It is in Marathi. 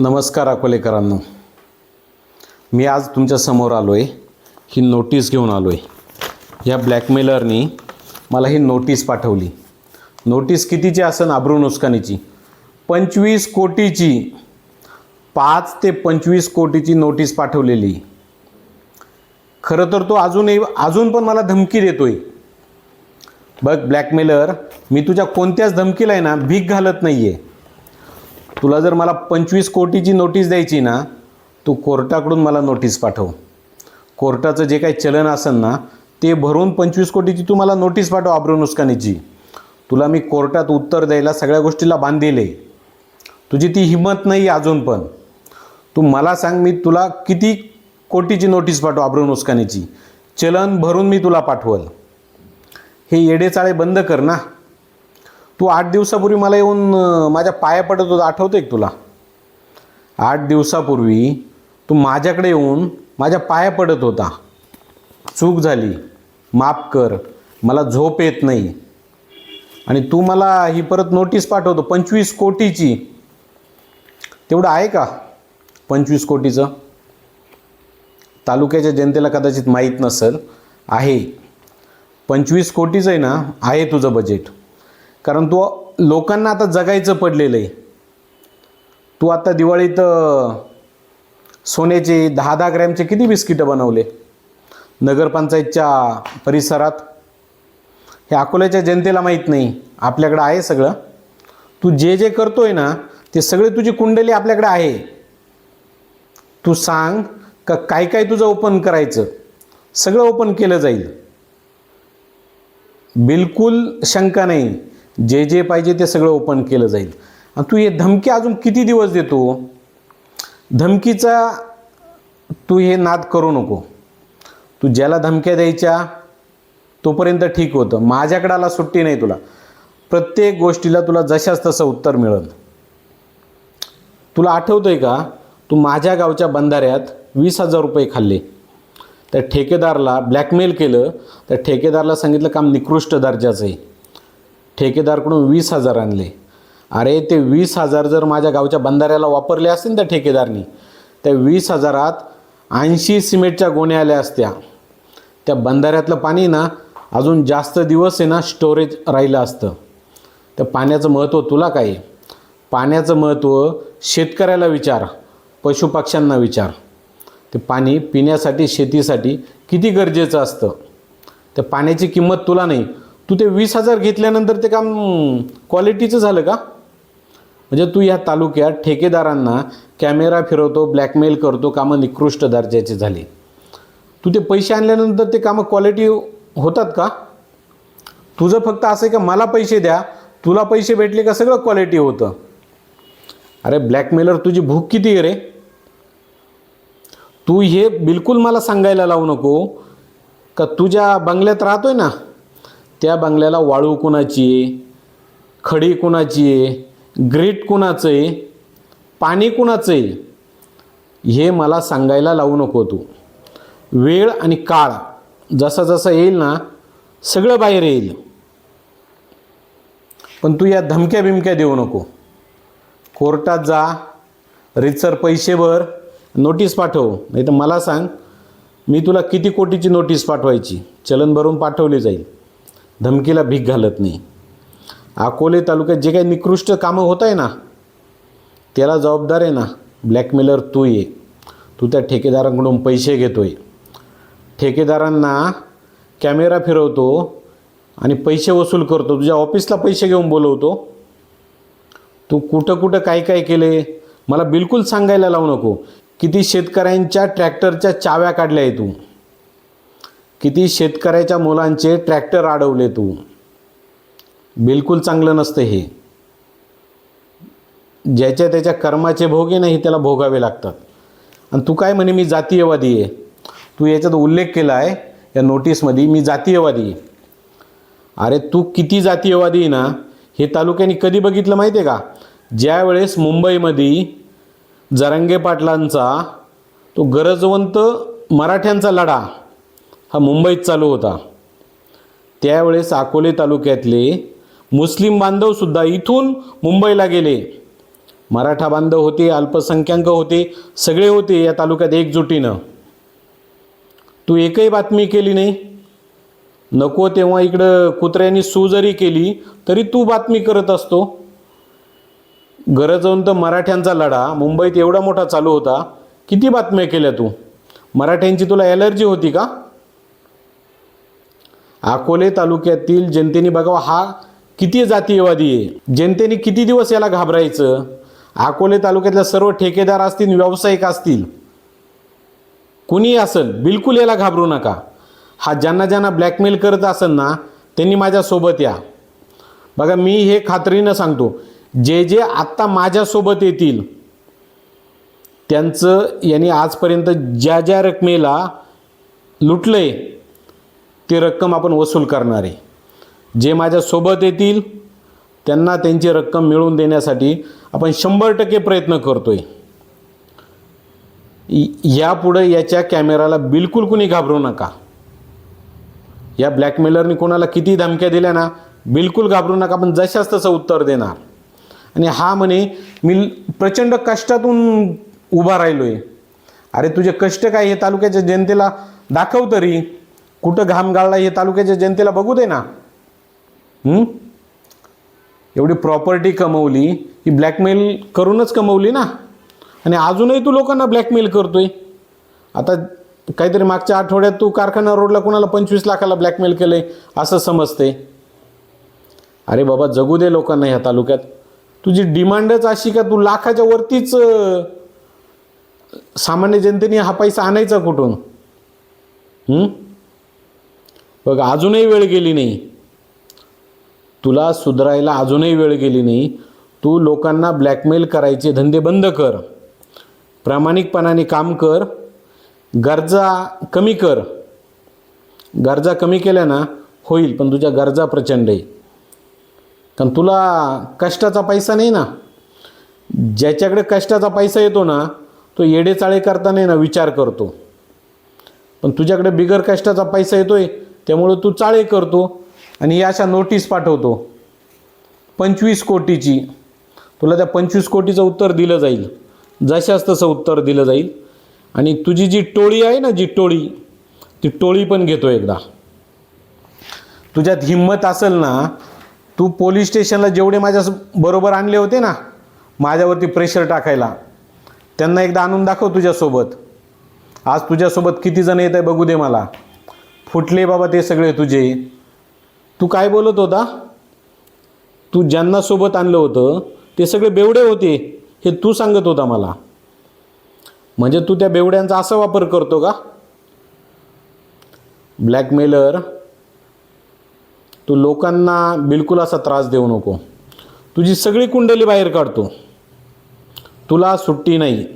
नमस्कार अकोलेकरांनो. मी आज तुमच्यासमोर आलो आहे ही नोटीस घेऊन आलो आहे या ब्लॅकमेलरनी मला ही नोटीस पाठवली. नोटीस कितीची असन आब्रू नुकसानीची पंचवीस कोटीची. पाच ते पंचवीस कोटीची नोटीस पाठवलेली. खरं तर तो अजूनही अजून पण मला धमकी देतो आहे बघ ब्लॅकमेलर मी तुझ्या कोणत्याच धमकीला आहे ना भीक घालत नाही आहे तुला जर मला पंचवीस कोटीची नोटीस द्यायची ना तू कोर्टाकडून मला नोटीस पाठव. कोर्टाचं जे काही चलन असेल ना ते भरून पंचवीस कोटीची तू मला नोटीस पाठव आब्रू नुकसानीची तुला मी कोर्टात उत्तर द्यायला सगळ्या गोष्टीला बांधील आहे तुझी ती हिंमत नाही अजून पण. तू मला सांग मी तुला किती कोटीची नोटीस पाठव आब्रू नुकसानीची चलन भरून मी तुला पाठवल. हे येडेचाळे बंद कर ना. तू आठ दिवसापूर्वी मला येऊन माझ्या पाया पडत होता आठवतं एक तुला? आठ दिवसापूर्वी तू माझ्याकडे येऊन माझ्या पाया पडत होता. चूक झाली. माफ कर. मला झोप येत नाही. आणि तू मला ही परत नोटीस पाठवतो पंचवीस कोटीची. तेवढं आहे का? पंचवीस कोटीचं? तालुक्याच्या जनतेला कदाचित माहीत नसेल. आहे. पंचवीस कोटीचं आहे ना? आहे तुझं बजेट कारण तू लोकांना आता जगायचं पडलेलं आहे तू आता दिवाळीत सोन्याचे दहा दहा ग्रॅमचे किती बिस्किटं बनवले? नगरपंचायतच्या परिसरात. हे अकोल्याच्या जनतेला माहीत नाही. आपल्याकडं आहे सगळं. तू जे जे करतोय ना ते सगळे तुझी कुंडली आपल्याकडे आहे. तू सांग का काय काय तुझं ओपन करायचं? सगळं ओपन केलं जाईल. बिलकुल शंका नाही. जे जे पाहिजे ते सगळं ओपन केलं जाईल. आणि तू हे धमकी अजून किती दिवस देतो? धमकीचा तू हे नाद करू नको. तू ज्याला धमक्या द्यायच्या तोपर्यंत ठीक होतं. माझ्याकडे आला सुट्टी नाही तुला. प्रत्येक गोष्टीला तुला जशाच तसं उत्तर मिळेल. तुला आठवतं आहे का? तू माझ्या गावच्या बंधाऱ्यात वीस हजार रुपये खाल्ले. त्या ठेकेदारला ब्लॅकमेल केलं. त्या ठेकेदारला सांगितलं काम निकृष्ट दर्जाचं आहे. ठेकेदारकडून वीस हजार आणले. अरे ते वीस हजार जर माझ्या गावच्या बंधाऱ्याला वापरले असतील त्या ठेकेदारनी त्या वीस हजारात ऐंशी सिमेंटच्या गोण्या आल्या असत्या. त्या बंधाऱ्यातलं पाणी ना अजून जास्त दिवस आहे ना स्टोरेज राहिलं असतं. त्या पाण्याचं महत्त्व तुला काय? आहे पाण्याचं महत्त्व शेतकऱ्याला विचार पशुपक्ष्यांना विचार. ते पाणी पिण्यासाठी शेतीसाठी किती गरजेचं असतं? त्या पाण्याची किंमत तुला नाही तू ते वीस हजार घेतल्यानंतर ते काम क्वालिटीचं झालं का? म्हणजे तू या तालुक्यात ठेकेदारांना कॅमेरा फिरवतो ब्लॅकमेल करतो कामं निकृष्ट दर्जाचे झाली. तू ते पैसे आणल्यानंतर ते कामं क्वालिटी होतात का? तुझं फक्त असं आहे का मला पैसे द्या तुला पैसे भेटले का सगळं क्वालिटी होतं. अरे ब्लॅकमेलर तुझी भूक किती आहे रे? तू हे बिलकुल मला सांगायला लावू नको का तुझ्या बंगल्यात राहतोय ना त्या बंगल्याला वाळू कुणाची आहे? खडी कुणाची आहे? ग्रीट कुणाचं आहे? पाणी कुणाचं आहे? हे मला सांगायला लावू नको तू. वेळ आणि काळ जसा जसा येईल ना सगळं बाहेर येईल. पण तू या धमक्या बिमक्या देऊ नको. कोर्टात जा रितसर पैसे भर नोटीस पाठव. नाही तर मला सांग मी तुला किती कोटीची नोटीस पाठवायची? चलन भरून पाठवली जाईल. धमकीला भीक घालत नाही. अकोले तालुक्यात जे काही निकृष्ट कामं होत आहे ना त्याला जबाबदार आहे ना ब्लॅकमेलर तू ये. तू त्या ठेकेदारांकडून पैसे घेतो आहे ठेकेदारांना कॅमेरा फिरवतो आणि पैसे वसूल करतो. तुझ्या ऑफिसला पैसे घेऊन बोलवतो. तू कुठं कुठं काय काय केले? मला बिलकुल सांगायला लावू नको. किती शेतकऱ्यांच्या ट्रॅक्टरच्या चाव्या काढल्या आहे तू. किती शेतकऱ्याच्या मुलांचे ट्रॅक्टर अडवले तू? बिलकुल चांगलं नसतं हे. ज्याच्या त्याच्या कर्माचे भोग आहे हे त्याला भोगावे लागतात. आणि तू काय म्हणे मी जातीयवादी आहे. तू याच्यात उल्लेख केला आहे या नोटीसमध्ये मी जातीयवादी आहे. अरे तू किती जातीयवादी आहे ना हे तालुक्याने कधी बघितलं माहिती आहे का? ज्यावेळेस मुंबईमध्ये जरंगे पाटलांचा तो गरजवंत मराठ्यांचा लढा हा मुंबईत चालू होता. त्यावेळेस अकोले तालुक्यातले मुस्लिम बांधवसुद्धा इथून मुंबईला गेले. मराठा बांधव होते अल्पसंख्याक होते सगळे होते या तालुक्यात एकजुटीनं. तू एकही बातमी केली नाही. नको तेव्हा इकडं कुत्र्यांनी सू जरी केली तरी तू बातमी करत असतो. गरज होऊन तर मराठ्यांचा लढा मुंबईत एवढा मोठा चालू होता. किती बातम्या केल्या तू? मराठ्यांची तुला ॲलर्जी होती का? अकोले तालुक्यातील जनतेने बघावा हा किती जातीयवादी आहे? जनतेने किती दिवस याला घाबरायचं? अकोले तालुक्यातल्या सर्व ठेकेदार असतील व्यावसायिक असतील कुणी असेल बिलकुल याला घाबरू नका. हा ज्यांना ज्यांना ब्लॅकमेल करत असेल ना त्यांनी माझ्यासोबत या. बघा मी हे खात्रीनं सांगतो. जे जे आत्ता माझ्यासोबत येतील त्यांचं यांनी आजपर्यंत ज्या ज्या रकमेला लुटलंय ती रक्कम आपण वसूल करणार आहे. जे माझ्यासोबत येतील त्यांना त्यांची रक्कम मिळवून देण्यासाठी आपण शंभर टक्के प्रयत्न करतो आहे यापुढं याच्या कॅमेराला बिलकुल कुणी घाबरू नका. या ब्लॅकमेलरनी कोणाला किती धमक्या दिल्या ना बिलकुल घाबरू नका पण जशाच तसं उत्तर देणार. आणि हा म्हणे मी प्रचंड कष्टातून उभा राहिलो आहे अरे तुझे कष्ट काय हे तालुक्याच्या जनतेला दाखव तरी. कुठं घाम गाळला हे तालुक्याच्या जनतेला बघू दे ना. एवढी प्रॉपर्टी कमवली ही ब्लॅकमेल करूनच कमवली ना. आणि अजूनही तू लोकांना ब्लॅकमेल करतोय. आता काहीतरी मागच्या आठवड्यात तू कारखाना रोडला कुणाला पंचवीस लाखाला ब्लॅकमेल केलंय असं समजते अरे बाबा जगू दे लोकांना ह्या तालुक्यात. तुझी डिमांडच अशी का तू लाखाच्या वरतीच सामान्य जनतेने हा पैसा आणायचा कुठून? बघ अजूनही वेळ गेली नाही. तुला सुधारायला अजूनही वेळ गेली नाही. तू लोकांना ब्लॅकमेल करायचे धंदे बंद कर. प्रामाणिकपणाने काम कर. गरजा कमी कर. गरजा कमी केल्या ना होईल पण तुझ्या गरजा प्रचंड आहे. कारण तुला कष्टाचा पैसा नाही ना. ज्याच्याकडे कष्टाचा पैसा येतो ना तो येडेचाळे करताना ना विचार करतो. पण तुझ्याकडे बिगर कष्टाचा पैसा येतोय त्यामुळं तू चाळे करतो आणि या अशा नोटीस पाठवतो. पंचवीस कोटीची. तुला त्या पंचवीस कोटीचं उत्तर दिलं जाईल. जशाच तसं उत्तर दिलं जाईल. आणि तुझी जी टोळी आहे ना जी टोळी ती टोळी पण घेतो एकदा. तुझ्यात हिंमत असेल ना तू पोलीस स्टेशनला जेवढे माझ्या बरोबर आणले होते ना माझ्यावरती प्रेशर टाकायला त्यांना एकदा आणून दाखव तुझ्यासोबत. आज तुझ्यासोबत किती जण येत आहे बघू दे मला. फुटले बाबा ते सगळे तुझे. तू काय बोलत होता? तू ज्यांना सोबत आणलं होतं ते सगळे बेवडे होते हे तू सांगत होता मला. म्हणजे तू त्या बेवड्यांचा असा वापर करतो का? ब्लॅकमेलर तू लोकांना बिलकुल असा त्रास देऊ नको. तुझी सगळी कुंडली बाहेर काढतो. तुला सुट्टी नाही.